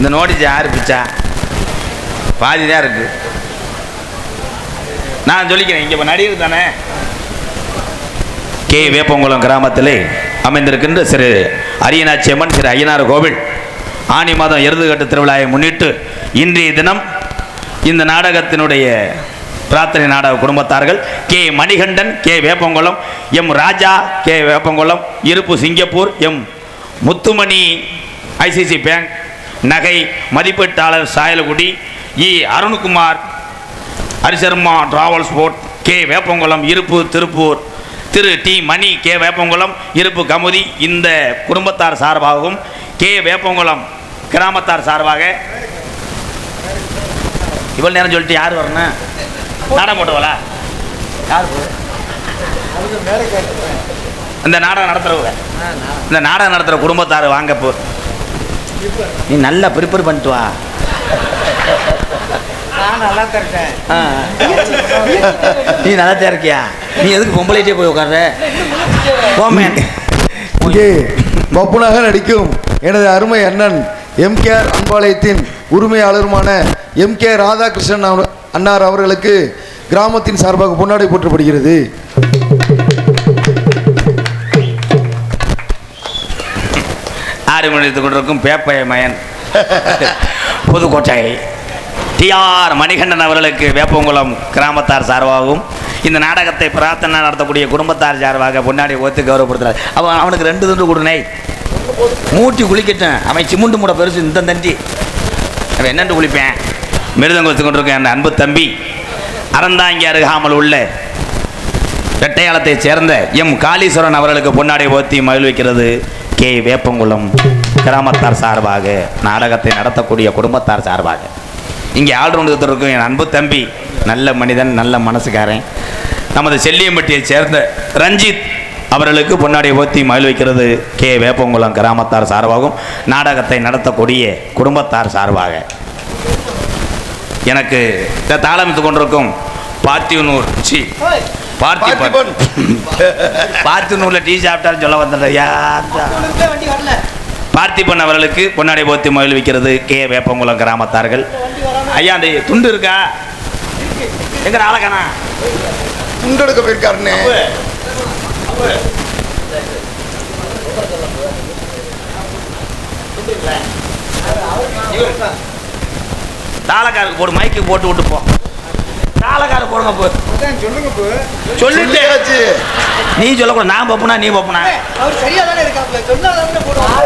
இந்த நோட்டீஸ் யார் பிச்சா? பாதி தான் இருக்கு. நான் சொல்லிக்கிறேன் இங்கே இப்போ நடிகர் தானே. கே. வேப்பங்குளம் கிராமத்திலே அமைந்திருக்கின்ற சிறு அரியநாச்சியம்மன் சிறு ஐயனார் கோவில். ஆனி மாதம் எருதுகட்டு திருவிழாவை முன்னிட்டு இன்றைய தினம் இந்த நாடகத்தினுடைய பிரார்த்தனை நாடக குடும்பத்தார்கள் K. Manikandan K. Veppankulam M. Raja K. Veppankulam இருப்பு Singapore M. Muthumani ICC bank நகை மதிப்பீட்டாளர் Sayalkudi E. Arunkumar Harisharma travel sport K. Veppankulam இருப்பு திருப்பூர். திரு. டி. மணி கே. வேப்பங்குளம் இருப்பு கமுதி இந்த குடும்பத்தார் சார்பாகவும் கே. வேப்பங்குளம் கிராமத்தார் சார்பாக. இவ்வளோ நேரம் சொல்லிட்டு யார் வரணும்? நாடகம் போட்டவளா யார்? இந்த நாடகம் நடத்துறவங்க. இந்த நாடகம் நடத்துகிற குடும்பத்தார் வாங்க போ நீ நல்லா ப்ரிப்பேர் பண்ணிட்டு வா. நீ நல்லா தான் இருக்கியா? நீ எதுக்கு பொம்பளைட்டே போய் உட்கார்ற? போமே இங்கே பப்புனாக நடிக்கும் எனது அருமை அண்ணன் எம்கேஆர் அன்பாலயத்தின் உரிமையாளருமான எம் கே ராதாகிருஷ்ணன் அன்னார் அவர்களுக்கு கிராமத்தின் சார்பாக பொன்னாடை போற்றப்படுகிறது. ஆறு மணித்து கொண்டிருக்கும் பேப்பைய மயன் புதுக்கோட்டை டிஆர் மணிகண்டன் அவர்களுக்கு வேப்பங்குளம் கிராமத்தார் சார்பாகவும் இந்த நாடகத்தை பிரார்த்தனை நடத்தக்கூடிய குடும்பத்தார் சார்பாக பொன்னாடி ஓத்து கௌரவப்படுத்துறார் அவன் அவனுக்கு ரெண்டு துண்டு கொடுனே. மூட்டி குளிக்கட்டும். அவன் சிமுண்டு மூட பெருசு இந்த தண்டி. அவன் என்னென்று குளிப்பேன்? மிருதங்க வச்சு கொண்டிருக்கேன் என் அன்பு தம்பி அறந்தாங்கி அருகாமல் உள்ள ரெட்டையாளத்தைச் சேர்ந்த எம் காளீஸ்வரன் அவர்களுக்கு பொன்னாடை ஓத்தி மகிழ்விக்கிறது. கே. வேப்பங்குளம் கிராமத்தார் சார்பாக நாடகத்தை நடத்தக்கூடிய குடும்பத்தார் சார்பாக. இங்கே ஆல்ரவுண்டு இருக்கும் என் அன்பு தம்பி நல்ல மனிதன் நல்ல மனசுக்காரன். நமது செல்லியம்பட்டியைச் சேர்ந்த ரஞ்சித் அவர்களுக்கு பொன்னாடை ஓத்தி மகிழ்விக்கிறது கே. வேப்பங்குளம் கிராமத்தார் சார்பாகவும் நாடகத்தை நடத்தக்கூடிய குடும்பத்தார் சார்பாக. எனக்கு இந்த தாளமித்து கொண்டிருக்கும் பாத்தியனூர் சி பார்த்திபன் பார்த்திபன். பார்த்திபனூர்ல டீ சாப்பிட்டாலும் சொல்ல வரல பார்த்திபன் அவர்களுக்கு பொன்னாடை போத்தி மகிழ்விக்கிறது கே. வேப்பங்குளம் கிராமத்தார்கள். ஐயா அந்த துண்டு இருக்கா? எங்க ஆளக்கானா துண்டெடுக்க போயிருக்காருன்னு தாளக்காருக்கு போடு மைக்கு போட்டு விட்டு போ. தாளக்காரு போடுங்க போ. சொல்லுங்க இப்போ. சொல்லிட்டு. சொல்லியாச்சு. நீ சொல்லக்கூடாது. நான் பப்புனா நீ பப்புனா. அவர் சரியா தானே இருக்காப்ல போடுவாங்க.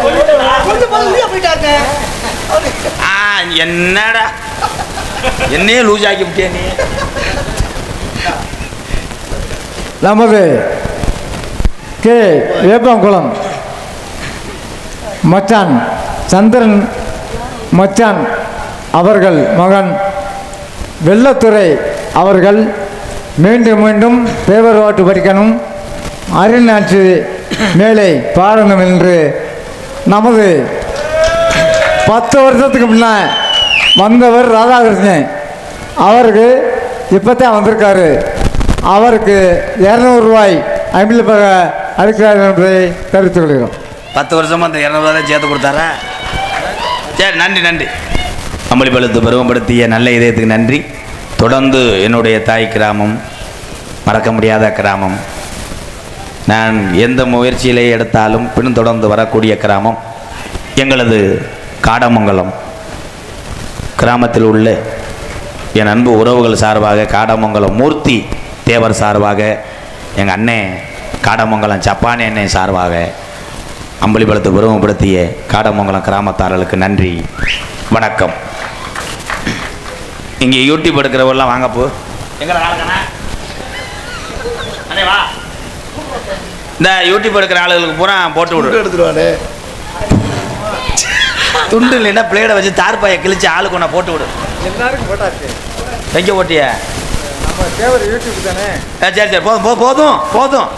ஆ என்னடா? என்னையே லூஸ் ஆக்கி விட்டியா நீ. நமது கே வேப்பங்குளம். மச்சான் சந்திரன் மச்சான் அவர்கள் மகன். வெள்ளத்துறை அவர்கள் மீண்டும் மீண்டும் பேவர் ஓட்டு படிக்கணும். அருணாட்சி மேலே பாடணும் என்று நமது பத்து வருஷத்துக்கு முன்னே வந்தவர் ராதாகிருஷ்ணன். அவருக்கு இப்போத்தான் வந்திருக்காரு. அவருக்கு இரநூறுவாய் பக அளிக்கிறார் என்பதை தெரிவித்துக் கொள்கிறோம். பத்து வருஷமாக அந்த இரநூறுவா தான் சேர்த்து கொடுத்தாரா? சரி நன்றி நன்றி. அம்பளிப்பழுத்து பருவப்படுத்திய நல்ல இதயத்துக்கு நன்றி. தொடர்ந்து என்னுடைய தாய் கிராமம் மறக்க முடியாத கிராமம். நான் எந்த முயற்சியிலே எடுத்தாலும் பின் தொடர்ந்து வரக்கூடிய கிராமம் எங்களது காடமங்கலம். கிராமத்தில் உள்ள என் அன்பு உறவுகள் சார்பாக காடமங்கலம் மூர்த்தி தேவர் சார்பாக எங்கள் அண்ணன் காடமங்கலம் சப்பானி அண்ணன் சார்பாக அம்பளிபலத்தை உருவப்படுத்திய காடமங்கலம் கிராமத்தாரர்களுக்கு நன்றி வணக்கம். இங்கே யூடியூப் எடுக்கிறவெல்லாம் வாங்க போ. இந்த யூடியூப் எடுக்கிற ஆளுகளுக்கு பூரா போட்டு விடு. எடுத்துருவானே துண்டு இல்லைன்னா பிளேடை வச்சு தார்பாயை கிழிச்சு ஆளுக்கு ஒன்றா போட்டு விடு. எல்லாருக்கும் போட்டாச்சு. எங்கே ஓட்டிய நம்ம தேவர் யூடியூப் தானே? சரி சரி போதும் போ- போதும் போதும்.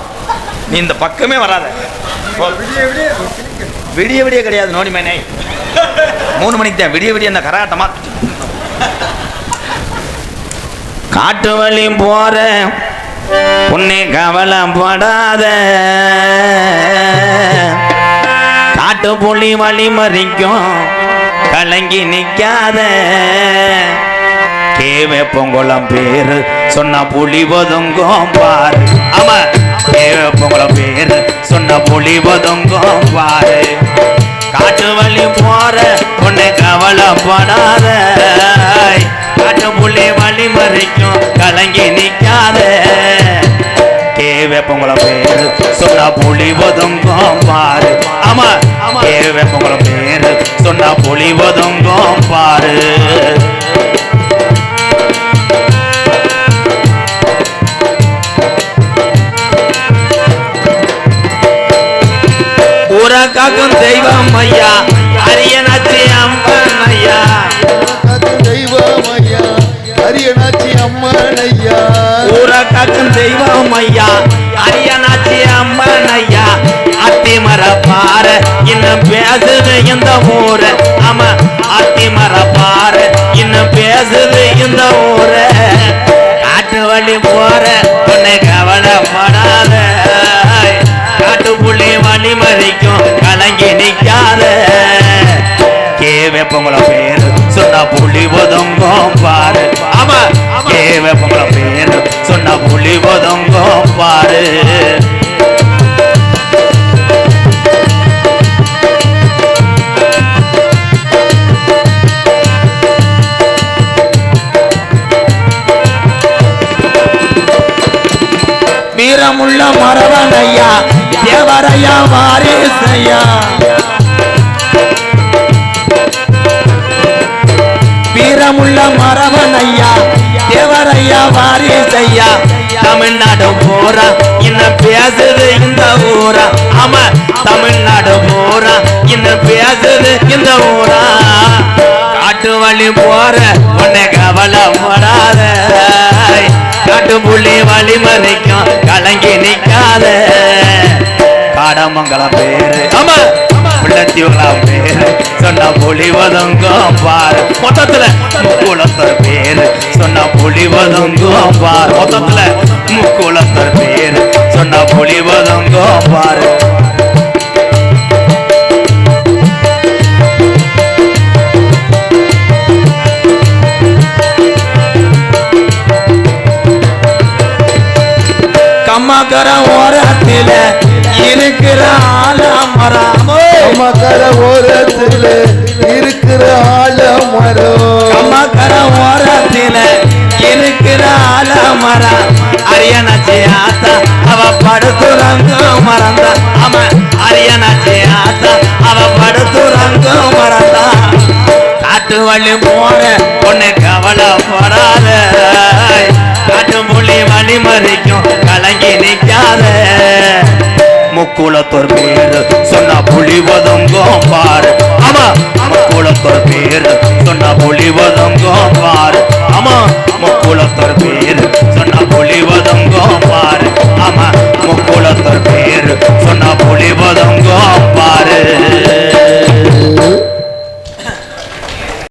நீ இந்த பக்கமே வராத. போ. விடிய விடிய. விடிய விடிய கிடையாது நோனி மேனே. மூணு மணிக்கு தான் விடிய விடிய இந்த கராட்டமா. காட்டு வழி போற உன்னை கவலைப்படாத காட்டு புள்ளி வழி மறிக்கும் கலங்கி நிற்காத கேவே பொங்கலம் பேரு சொன்ன புலி ஒதுங்கும் பாரு. ஆமா கேவே பொங்கலம் பேரு சொன்ன புலி ஒதுங்கும் பாரு. காட்டு வழி போற உன்னை கவலைப்படாத காட்டு புள்ளி வழி ஒதுங்கும் பாரு ஆமா கேவே பொங்குளம் பேரு சொன்ன ஒதுங்கும் பாரு ஊரக்காக்கும் தெய்வம் ஐயா அரியனாச்சி அம்மன் ஐயா. தெய்வம் ஐயா அரியனாச்சி அம்மன் ஐயா. ஊரக்காக்கும் தெய்வம் ஐயா அரியனாச்சி அம்மனையா அத்திமர பாரு இன்னும் பேசுது இந்த ஊரு. ஆமா அத்திமர பாரு இன்னும் பேசுது இந்த ஊரு. காட்டு வழி போற உன்னை தேவரையா வாரிசையா வீரமுள்ள மரவனையா தேவரையா வாரிசையா தமிழ்நாடு போரா என்ன பேசுது இந்த ஊரா ஆமா தமிழ்நாடு போரா என்ன பேசுது இந்த ஊரா காட்டு வழி போற உன்னை கவலைப்படாத காட்டு புள்ளி வழி மறைக்கும் கலங்கி நிற்காத காடமங்கலம் பேரு. ஆமா. பிள்ளத்தியுலாம் பேரு. சொன்ன புலி வதங்கும் பாரு. மொத்தத்துல. முக்குளத்தர் பேரு. சொன்ன புலி வதங்கும் பாரு. மொத்தத்துல. முக்குளத்தர் பேரு. சொன்ன புலி வதங்கும் பாரு. கர ஓரத்தில் இருக்கிற ஆலமரம். கம்மாக்கர ஓரத்தில் இருக்கிற ஆலமரம். அரியனாச்சி ஆத்தா அவ படுத்துறங்க மறந்தா. அவ அரியனாச்சி ஆத்தா அவ படுத்துறங்க மறந்தா. காட்டு வழி முக்குளத்தோர் பேர். சொன்னா புலிவதும் கோம்பார் ஆமா முக்குளத்தோர் பேர். சொன்னா புலிவதும் கோம்பார் ஆமா முக்குளத்தோர் பேர். சொன்னா புலிவதும் கோம்பார் ஆமா முக்குளத்தோர் பேர். சொன்னா புலிவதும் கோம்பார்